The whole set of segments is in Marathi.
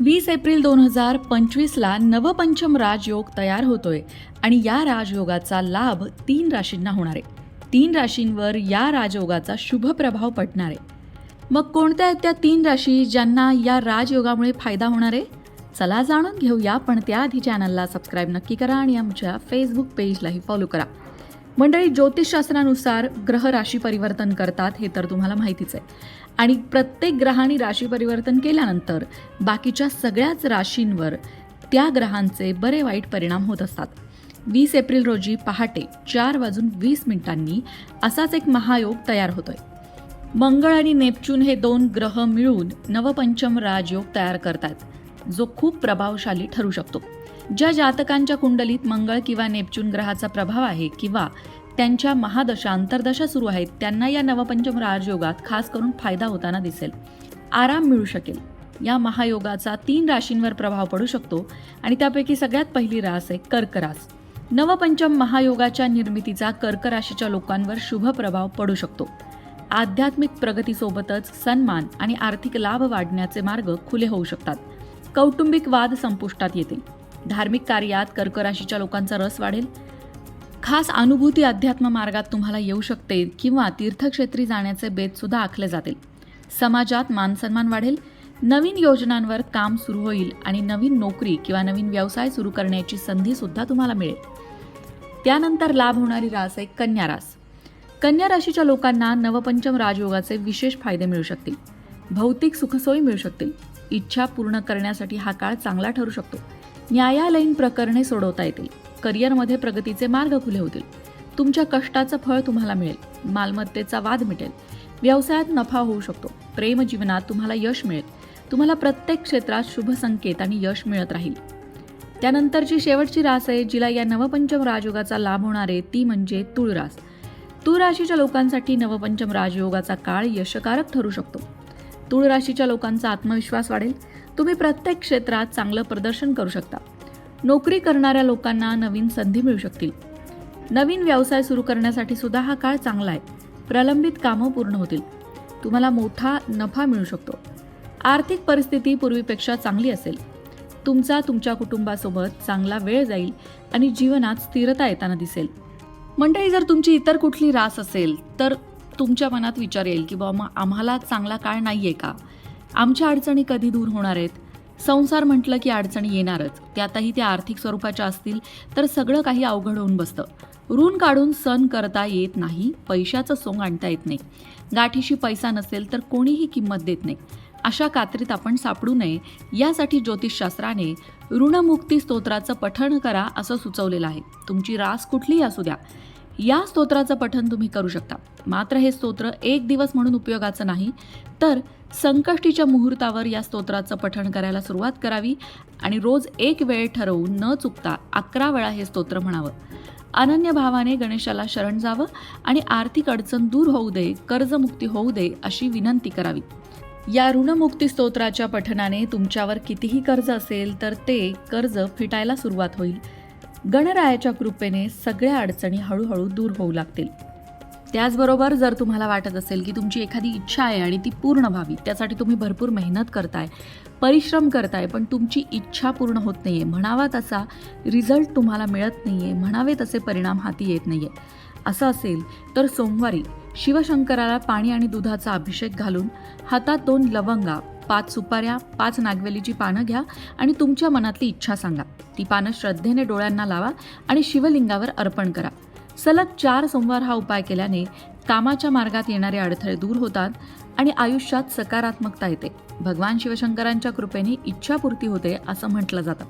वीस एप्रिल दोन हजार पंचवीसला नवपंचम राजयोग तयार होतोय आणि या राजयोगाचा लाभ तीन राशींना होणार आहे. तीन राशींवर या राजयोगाचा शुभ प्रभाव पडणार आहे. मग कोणत्या आहेत त्या तीन राशी ज्यांना या राजयोगामुळे फायदा होणार आहे? चला जाणून घेऊया पण त्याआधी चॅनलला सबस्क्राईब नक्की करा आणि आमच्या फेसबुक पेजलाही फॉलो करा. मंडळी ज्योतिषशास्त्रानुसार ग्रह राशी परिवर्तन करतात हे तर तुम्हाला माहितीच आहे. आणि प्रत्येक ग्रहाने राशी परिवर्तन केल्यानंतर बाकीच्या सगळ्याच राशींवर त्या ग्रहांचे बरे वाईट परिणाम होत असतात. वीस एप्रिल रोजी पहाटे चार वाजून वीस मिनिटांनी असाच एक महायोग तयार होतोय. मंगळ आणि नेपच्यून हे दोन ग्रह मिळून नवपंचम राजयोग तयार करतात जो खूप प्रभावशाली ठरू शकतो. ज्या जातकांच्या कुंडलीत मंगळ किंवा नेपच्यून ग्रहाचा प्रभाव आहे किंवा त्यांच्या महादशा अंतर्दशा सुरू आहेत त्यांना या नवपंचम राजयोगात खास करून फायदा होताना दिसेल. आराम मिळू शकेल. या महायोगाचा तीन राशींवर प्रभाव पडू शकतो आणि त्यापैकी सगळ्यात पहिली रास आहे कर्क रास. नवपंचम महायोगाच्या निर्मितीचा कर्क राशीच्या लोकांवर शुभ प्रभाव पडू शकतो. आध्यात्मिक प्रगतीसोबतच सन्मान आणि आर्थिक लाभ वाढण्याचे मार्ग खुले होऊ शकतात. कौटुंबिक वाद संपुष्टात येतील धार्मिक कार्यात कर्क राशीच्या लोकांचा रस वाढेल. खास अनुभूती अध्यात्म मार्गात तुम्हाला येऊ शकते किंवा तीर्थक्षेत्री जाण्याचे बेत सुद्धा आखले जातील. समाजात मानसन्मान वाढेल. नवीन योजनांवर काम सुरू होईल आणि नवीन नोकरी किंवा नवीन व्यवसाय सुरू करण्याची संधी सुद्धा तुम्हाला मिळेल. त्यानंतर लाभ होणारी रास आहे कन्या रास. कन्या राशीच्या लोकांना नवपंचम राजयोगाचे विशेष फायदे मिळू शकतील. भौतिक सुखसोयी मिळू शकतील. इच्छा पूर्ण करण्यासाठी हा काळ चांगला ठरू शकतो. न्यायालयीन प्रकरणे सोडवता येतील. करिअरमध्ये प्रगतीचे मार्ग खुले होतील. तुमच्या कष्टाचं फळ तुम्हाला मिळेल. मालमत्तेचा वाद मिटेल. व्यवसायात नफा होऊ शकतो. प्रेम जीवनात तुम्हाला यश मिळेल. तुम्हाला प्रत्येक क्षेत्रात शुभ संकेत आणि यश मिळत राहील. त्यानंतरची शेवटची रास आहे जिला या नवपंचम राजयोगाचा लाभ होणार आहे ती म्हणजे तुळ रास तुळ राशीच्या लोकांसाठी नवपंचम राजयोगाचा काळ यशकारक ठरू शकतो. तुळ राशीच्या लोकांचा आत्मविश्वास वाढेल. तुम्ही प्रत्येक क्षेत्रात चांगलं प्रदर्शन करू शकता. नोकरी करणाऱ्या लोकांना नवीन संधी मिळू शकतील. नवीन व्यवसाय सुरू करण्यासाठी सुद्धा हा काळ चांगला आहे. प्रलंबित कामं पूर्ण होतील. तुम्हाला मोठा नफा मिळू शकतो. आर्थिक परिस्थिती पूर्वीपेक्षा चांगली असेल. तुमचा तुमच्या कुटुंबासोबत चांगला वेळ जाईल आणि जीवनात स्थिरता येताना दिसेल. मंडळी जर तुमची इतर कुठली रास असेल तर तुमच्या मनात विचार येईल की बाबा आम्हाला चांगला काळ नाही आहे का? आमच्या अडचणी कधी दूर होणार आहेत? संसार म्हटलं की अडचणी येणारच. त्यातही त्या आर्थिक स्वरूपाच्या असतील तर सगळं काही अवघड होऊन बसतं. ऋण काढून सण करता येत नाही पैशाचं सोंग आणता येत नाही. गाठीशी पैसा नसेल तर कोणीही किंमत देत नाही. अशा कात्रीत आपण सापडू नये. यासाठी ज्योतिषशास्त्राने ऋणमुक्ती स्तोत्राचं पठण करा असं सुचवलेलं आहे. तुमची रास कुठलीही असू द्या. या स्तोत्राचं पठन तुम्ही करू शकता. मात्र हे स्तोत्र एक दिवस म्हणून उपयोगाचं नाही तर संकष्टीच्या मुहूर्तावर या स्तोत्राचं पठण करायला सुरुवात करावी आणि रोज एक वेळ ठरवून न चुकता अकरा वेळा हे स्तोत्र म्हणावं. अनन्य भावाने गणेशाला शरण जावं आणि आर्थिक अडचण दूर होऊ दे कर्जमुक्ती होऊ दे अशी विनंती करावी. या ऋणमुक्ती स्तोत्राच्या पठनाने तुमच्यावर कितीही कर्ज असेल तर ते कर्ज फिटायला सुरुवात होईल. गणरायाच्या कृपेने सगळ्या अडचणी हळूहळू दूर होऊ लागतील. त्याचबरोबर जर तुम्हाला वाटत असेल की तुमची एखादी इच्छा आहे आणि ती पूर्ण व्हावी त्यासाठी तुम्ही भरपूर मेहनत करताय परिश्रम करताय पण तुमची इच्छा पूर्ण होत नाही आहे म्हणावा तसा रिझल्ट तुम्हाला मिळत नाही आहे म्हणावे तसे परिणाम हाती येत नाही आहे असं असेल तर सोमवारी शिवशंकराला पाणी आणि दुधाचा अभिषेक घालून हातात दोन लवंगा पाच सुपाऱ्या पाच नागवेलीची पानं घ्या आणि तुमच्या मनातली इच्छा सांगा. ती पानं श्रद्धेने डोळ्यांना लावा आणि शिवलिंगावर अर्पण करा. सलग चार सोमवार हा उपाय केल्याने कामाच्या मार्गात येणारे अडथळे दूर होतात आणि आयुष्यात सकारात्मकता येते. भगवान शिवशंकरांच्या कृपेने इच्छापूर्ती होते असं म्हटलं जातं.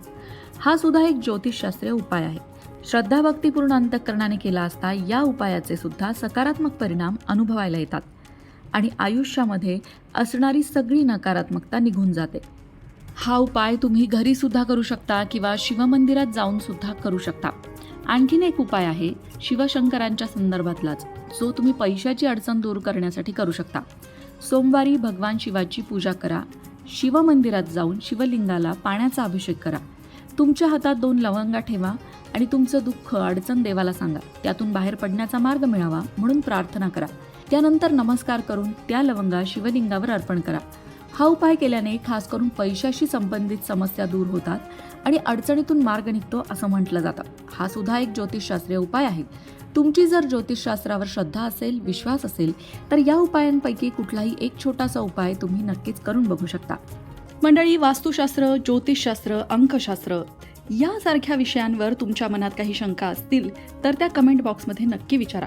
हा सुद्धा एक ज्योतिषशास्त्रीय उपाय आहे. श्रद्धाभक्तीपूर्ण अंतःकरणाने केला असता या उपायाचे सुद्धा सकारात्मक परिणाम अनुभवायला येतात. आणि आयुष्यामध्ये असणारी सगळी नकारात्मकता निघून जाते. हा उपाय तुम्ही घरीसुद्धा करू शकता किंवा शिवमंदिरात जाऊन सुद्धा करू शकता. आणखीन एक उपाय आहे शिवशंकरांच्या संदर्भातलाच. जो तुम्ही पैशाची अडचण दूर करण्यासाठी करू शकता. सोमवारी भगवान शिवाची पूजा करा. शिवमंदिरात जाऊन शिवलिंगाला पाण्याचा अभिषेक करा. तुमच्या हातात दोन लवंगा ठेवा आणि तुमचं दुःख अडचण देवाला सांगा. त्यातून बाहेर पडण्याचा मार्ग मिळावा म्हणून प्रार्थना करा. त्यानंतर नमस्कार करून त्या लवंगा शिवलिंगावर अर्पण करा. हा उपाय केल्याने खास करून पैशाशी संबंधित समस्या दूर होतात आणि अडचणीतून मार्ग निघतो असं म्हटलं जातं. हा सुद्धा एक ज्योतिषशास्त्रीय उपाय आहे. तुमची जर ज्योतिषशास्त्रावर श्रद्धा असेल विश्वास असेल तर या उपायांपैकी कुठलाही एक छोटासा उपाय तुम्ही नक्कीच करून बघू शकता. मंडळी वास्तुशास्त्र ज्योतिषशास्त्र अंकशास्त्र यासारख्या विषयांवर तुमच्या मनात काही शंका असतील तर त्या कमेंट बॉक्समध्ये नक्की विचारा.